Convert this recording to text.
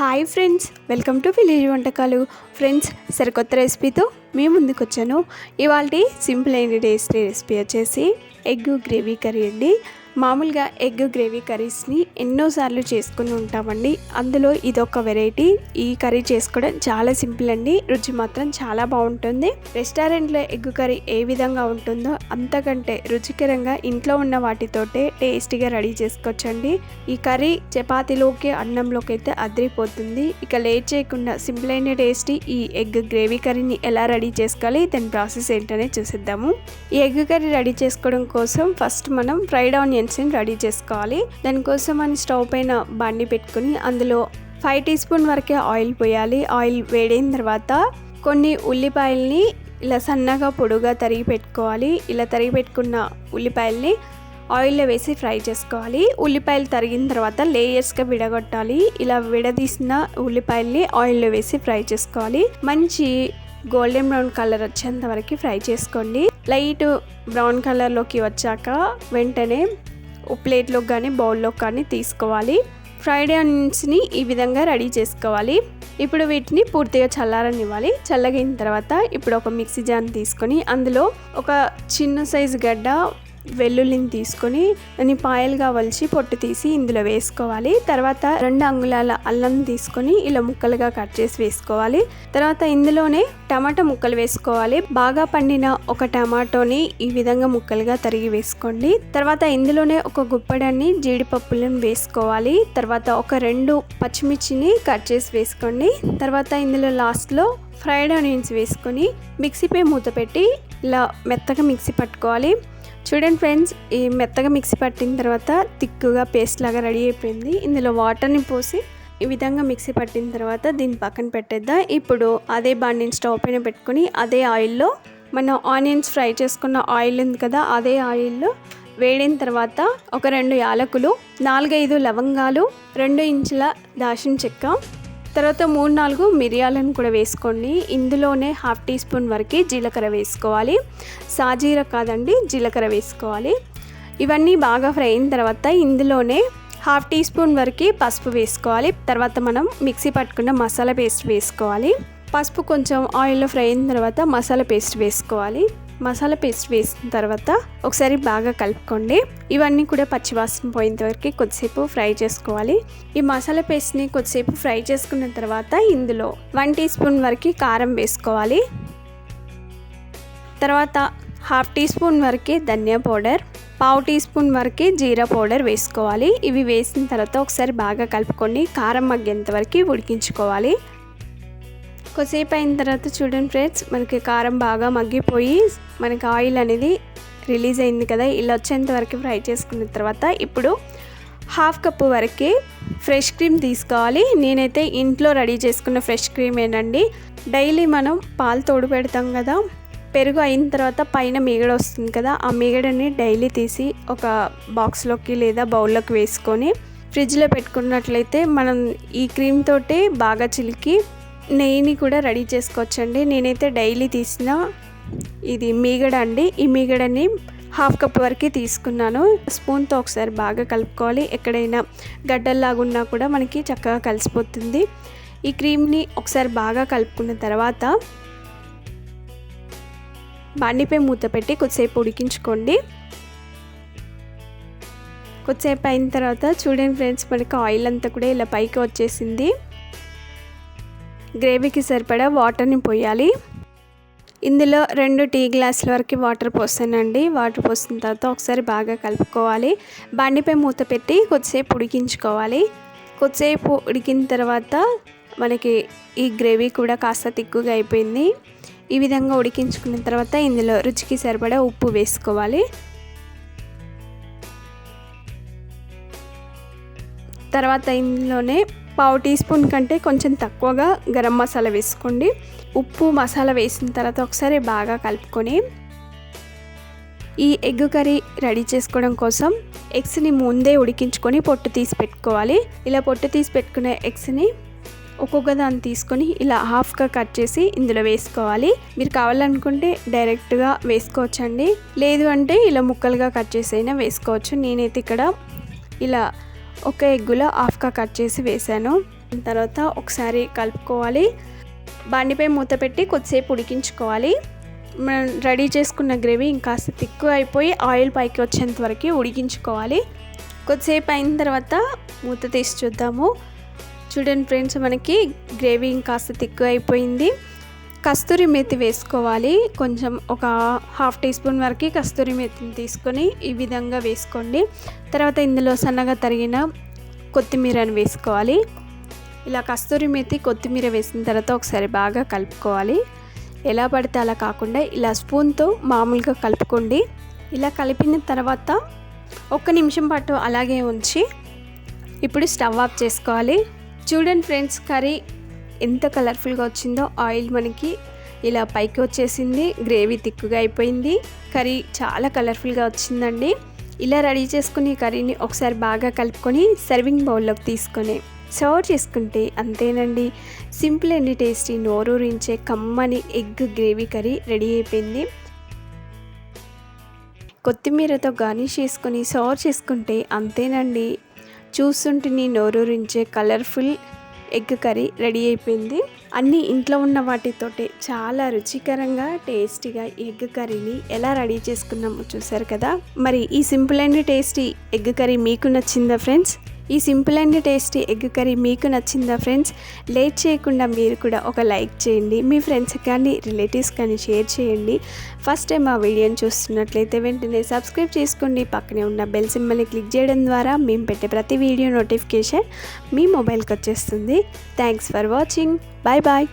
Hi friends welcome to village వంటకాలు. Friends సరికొత్త రెసిపీతో మీ ముందుకు వచ్చాను ఇవాళ సింపుల్ అయిన టేస్టీ రెసిపీ వచ్చేసి ఎగ్ గ్రేవీ కర్రీ అండి. మామూలుగా ఎగ్ గ్రేవీ కర్రీస్ని ఎన్నోసార్లు చేసుకుని ఉంటామండి. అందులో ఇదొక వెరైటీ. ఈ కర్రీ చేసుకోవడం చాలా సింపుల్ అండి. రుచి మాత్రం చాలా బాగుంటుంది. రెస్టారెంట్లో ఎగ్ కర్రీ ఏ విధంగా ఉంటుందో అంతకంటే రుచికరంగా ఇంట్లో ఉన్న వాటితోటే టేస్టీగా రెడీ చేసుకోవచ్చండి. ఈ కర్రీ చపాతీలోకి అన్నంలోకి అయితే అదిరిపోతుంది. ఇక లేట్ చేయకుండా సింపుల్ అయిన టేస్టీ ఈ ఎగ్ గ్రేవీ కర్రీని ఎలా రెడీ చేసుకోవాలి దాని ప్రాసెస్ ఏంటనే చూసిద్దాము. ఈ ఎగ్ కర్రీ రెడీ చేసుకోవడం కోసం ఫస్ట్ మనం ఫ్రైడ్ ఆనియన్స్ని రెడీ చేసుకోవాలి. దానికోసం మనం స్టవ్ పైన బండి పెట్టుకుని అందులో ఫైవ్ టీ స్పూన్ వరకే ఆయిల్ పోయాలి. ఆయిల్ వేడైన తర్వాత కొన్ని ఉల్లిపాయల్ని ఇలా సన్నగా పొడుగా తరిగి పెట్టుకోవాలి. ఇలా తరిగి పెట్టుకున్న ఉల్లిపాయల్ని ఆయిల్లో వేసి ఫ్రై చేసుకోవాలి. ఉల్లిపాయలు తరిగిన తర్వాత లేయర్స్గా విడగొట్టాలి. ఇలా విడదీసిన ఉల్లిపాయల్ని ఆయిల్లో వేసి ఫ్రై చేసుకోవాలి. మంచి గోల్డెన్ బ్రౌన్ కలర్ వచ్చేంత వరకు ఫ్రై చేసుకోండి. లైట్ బ్రౌన్ కలర్లోకి వచ్చాక వెంటనే ప్లేట్లోకి కానీ బౌల్లోకి కానీ తీసుకోవాలి. ఫ్రైడ్ ఆనియన్స్ని ఈ విధంగా రెడీ చేసుకోవాలి. ఇప్పుడు వీటిని పూర్తిగా చల్లారనివ్వాలి. చల్లగిన తర్వాత ఇప్పుడు ఒక మిక్సీ జార్ తీసుకొని అందులో ఒక చిన్న సైజు గడ్డ వెల్లుల్లిని తీసుకొని దాన్ని పాయలుగా వలిచి పొట్టు తీసి ఇందులో వేసుకోవాలి. తర్వాత రెండు అంగుళాల అల్లం తీసుకొని ఇలా ముక్కలుగా కట్ చేసి వేసుకోవాలి. తర్వాత ఇందులోనే టమాటా ముక్కలు వేసుకోవాలి. బాగా పండిన ఒక టమాటోని ఈ విధంగా ముక్కలుగా తరిగి వేసుకోండి. తర్వాత ఇందులోనే ఒక గుప్పడాన్ని జీడిపప్పులను వేసుకోవాలి. తర్వాత ఒక రెండు పచ్చిమిర్చిని కట్ చేసి వేసుకోండి. తర్వాత ఇందులో లాస్ట్లో ఫ్రైడ్ ఆనియన్స్ వేసుకొని మిక్సీపై మూత పెట్టి ఇలా మెత్తగా మిక్సీ పట్టుకోవాలి. చూడండి ఫ్రెండ్స్ ఈ మెత్తగా మిక్సీ పట్టిన తర్వాత తిక్కుగా పేస్ట్ లాగా రెడీ అయిపోయింది. ఇందులో వాటర్ని పోసి ఈ విధంగా మిక్సీ పట్టిన తర్వాత దీన్ని పక్కన పెట్టేద్దాం. ఇప్పుడు అదే బాండిని స్టవ్ పైన పెట్టుకొని అదే ఆయిల్లో మనం ఆనియన్స్ ఫ్రై చేసుకున్న ఆయిల్ ఉంది కదా అదే ఆయిల్లో వేడిన తర్వాత ఒక రెండు యాలకులు నాలుగైదు లవంగాలు రెండు ఇంచుల దాచిన చెక్క తర్వాత మూడు నాలుగు మిరియాలను కూడా వేసుకోండి. ఇందులోనే హాఫ్ టీ స్పూన్ వరకు జీలకర్ర వేసుకోవాలి. సాజీర కాదండి జీలకర్ర వేసుకోవాలి. ఇవన్నీ బాగా ఫ్రై అయిన తర్వాత ఇందులోనే హాఫ్ టీ స్పూన్ వరకు పసుపు వేసుకోవాలి. తర్వాత మనం మిక్సీ పట్టుకున్న మసాలా పేస్ట్ వేసుకోవాలి. పసుపు కొంచెం ఆయిల్లో ఫ్రై అయిన తర్వాత మసాలా పేస్ట్ వేసుకోవాలి. మసాలా పేస్ట్ వేసిన తర్వాత ఒకసారి బాగా కలుపుకోండి. ఇవన్నీ కూడా పచ్చివాసన పోయేంత వరకు కొద్దిసేపు ఫ్రై చేసుకోవాలి. ఈ మసాలా పేస్ట్ని కొద్దిసేపు ఫ్రై చేసుకున్న తర్వాత ఇందులో వన్ టీ స్పూన్ వరకు కారం వేసుకోవాలి. తర్వాత హాఫ్ టీ స్పూన్ వరకు ధనియా పౌడర్ పావు టీ స్పూన్ వరకు జీరా పౌడర్ వేసుకోవాలి. ఇవి వేసిన తర్వాత ఒకసారి బాగా కలుపుకొని కారం మగ్గేంత వరకు ఉడికించుకోవాలి. కొద్దిసేపు అయిన తర్వాత చూడండి ఫ్రెండ్స్ మనకి కారం బాగా మగ్గిపోయి మనకి ఆయిల్ అనేది రిలీజ్ అయింది కదా ఇలా వచ్చేంత వరకు ఫ్రై చేసుకున్న తర్వాత ఇప్పుడు హాఫ్ కప్పు వరకు ఫ్రెష్ క్రీమ్ తీసుకోవాలి. నేనైతే ఇంట్లో రెడీ చేసుకున్న ఫ్రెష్ క్రీమేనండి. డైలీ మనం పాలు తోడు పెడతాం కదా పెరుగు అయిన తర్వాత పైన మీగడ వస్తుంది కదా ఆ మీగడని డైలీ తీసి ఒక బాక్స్లోకి లేదా బౌల్లోకి వేసుకొని ఫ్రిడ్జ్లో పెట్టుకున్నట్లయితే మనం ఈ క్రీమ్ తోటి బాగా చిలికి నెయ్యిని కూడా రెడీ చేసుకోవచ్చండి. నేనైతే డైలీ తీసిన ఇది మీగడ అండి. ఈ మీగడని హాఫ్ కప్ వరకు తీసుకున్నాను. స్పూన్తో ఒకసారి బాగా కలుపుకోవాలి. ఎక్కడైనా గడ్డల్లాగా ఉన్నా కూడా మనకి చక్కగా కలిసిపోతుంది. ఈ క్రీమ్ని ఒకసారి బాగా కలుపుకున్న తర్వాత బండిపై మూత పెట్టి కొద్దిసేపు ఉడికించుకోండి. కొద్దిసేపు అయిన తర్వాత చూడండి ఫ్రెండ్స్ మనకి ఆయిల్ అంతా కూడా ఇలా పైకి వచ్చేసింది. గ్రేవీకి సరిపడా వాటర్ని పోయాలి. ఇందులో రెండు టీ గ్లాసుల వరకు వాటర్ పోసానండి వాటర్ పోసిన తర్వాత ఒకసారి బాగా కలుపుకోవాలి. బండిపై మూత పెట్టి కొద్దిసేపు ఉడికించుకోవాలి. కొద్దిసేపు ఉడికిన తర్వాత మనకి ఈ గ్రేవీ కూడా కాస్త తిక్కుగా అయిపోయింది. ఈ విధంగా ఉడికించుకున్న తర్వాత ఇందులో రుచికి సరిపడా ఉప్పు వేసుకోవాలి. తర్వాత ఇందులోనే పావు టీ స్పూన్ కంటే కొంచెం తక్కువగా గరం మసాలా వేసుకోండి. ఉప్పు మసాలా వేసిన తర్వాత ఒకసారి బాగా కలుపుకొని ఈ ఎగ్ కర్రీ రెడీ చేసుకోవడం కోసం ఎగ్స్ని ముందే ఉడికించుకొని పొట్టు తీసి పెట్టుకోవాలి. ఇలా పొట్టు తీసి పెట్టుకునే ఎగ్స్ని ఒక్కొక్క దాన్ని తీసుకొని ఇలా హాఫ్గా కట్ చేసి ఇందులో వేసుకోవాలి. మీరు కావాలనుకుంటే డైరెక్ట్గా వేసుకోవచ్చండి. లేదు అంటే ఇలా ముక్కలుగా కట్ చేసి అయినా వేసుకోవచ్చు. నేనైతే ఇక్కడ ఇలా ఒక ఎగ్గులో హాఫ్గా కట్ చేసి వేసాను తర్వాత ఒకసారి కలుపుకోవాలి. బండిపై మూత పెట్టి కొద్దిసేపు ఉడికించుకోవాలి. మనం రెడీ చేసుకున్న గ్రేవీ ఇంకాస్త తిక్కు అయిపోయి ఆయిల్ పైకి వచ్చేంత వరకు ఉడికించుకోవాలి. కొద్దిసేపు అయిన తర్వాత మూత తీసి చూద్దాము. చూడండి ఫ్రెండ్స్ మనకి గ్రేవీ ఇంకాస్త తిక్కు అయిపోయింది. కస్తూరి మేతి వేసుకోవాలి. కొంచెం ఒక హాఫ్ టీ స్పూన్ వరకు కస్తూరి మేతిని తీసుకొని ఈ విధంగా వేసుకోండి. తర్వాత ఇందులో సన్నగా తరిగిన కొత్తిమీరని వేసుకోవాలి. ఇలా కస్తూరి మేతి కొత్తిమీర వేసిన తర్వాత ఒకసారి బాగా కలుపుకోవాలి. ఎలా పడితే అలా కాకుండా ఇలా స్పూన్తో మామూలుగా కలుపుకోండి. ఇలా కలిపిన తర్వాత ఒక్క నిమిషం పాటు అలాగే ఉంచి ఇప్పుడు స్టవ్ ఆఫ్ చేసుకోవాలి. చూడండి ఫ్రెండ్స్ కర్రీ ఎంత కలర్ఫుల్గా వచ్చిందో ఆయిల్ మనకి ఇలా పైకి వచ్చేసింది గ్రేవీ తిక్కుగా అయిపోయింది. కర్రీ చాలా కలర్ఫుల్గా వచ్చిందండి. ఇలా రెడీ చేసుకుని కర్రీని ఒకసారి బాగా కలుపుకొని సర్వింగ్ బౌల్లోకి తీసుకొని సర్వ్ చేసుకుంటే అంతేనండి. సింపుల్ అండ్ టేస్టీ నోరూరించే కమ్మని ఎగ్ గ్రేవీ కర్రీ రెడీ అయిపోయింది. కొత్తిమీరతో గార్నిష్ చేసుకొని సర్వ్ చేసుకుంటే అంతేనండి. చూస్తుంటే నోరూరించే కలర్ఫుల్ ఎగ్ కర్రీ రెడీ అయిపోయింది. అన్నీ ఇంట్లో ఉన్న వాటితోటే చాలా రుచికరంగా టేస్టీగా ఎగ్ కర్రీని ఎలా రెడీ చేసుకున్నామో చూసారు కదా? మరి ఈ simple and tasty egg curry మీకు నచ్చిందా ఫ్రెండ్స్? ఈ simple and tasty egg curry మీకు నచ్చిందా ఫ్రెండ్స్? లేట్ చేయకుండా మీరు కూడా ఒక లైక్ చేయండి. మీ ఫ్రెండ్స్ కానీ రిలేటివ్స్ కానీ షేర్ చేయండి. ఫస్ట్ టైం ఆ వీడియోని చూస్తున్నట్లయితే వెంటనే సబ్స్క్రైబ్ చేసుకోండి. పక్కనే ఉన్న బెల్ సింబల్ని క్లిక్ చేయడం ద్వారా మేము పెట్టే ప్రతి వీడియో నోటిఫికేషన్ మీ మొబైల్కి వచ్చేస్తుంది. Thanks for watching. Bye bye.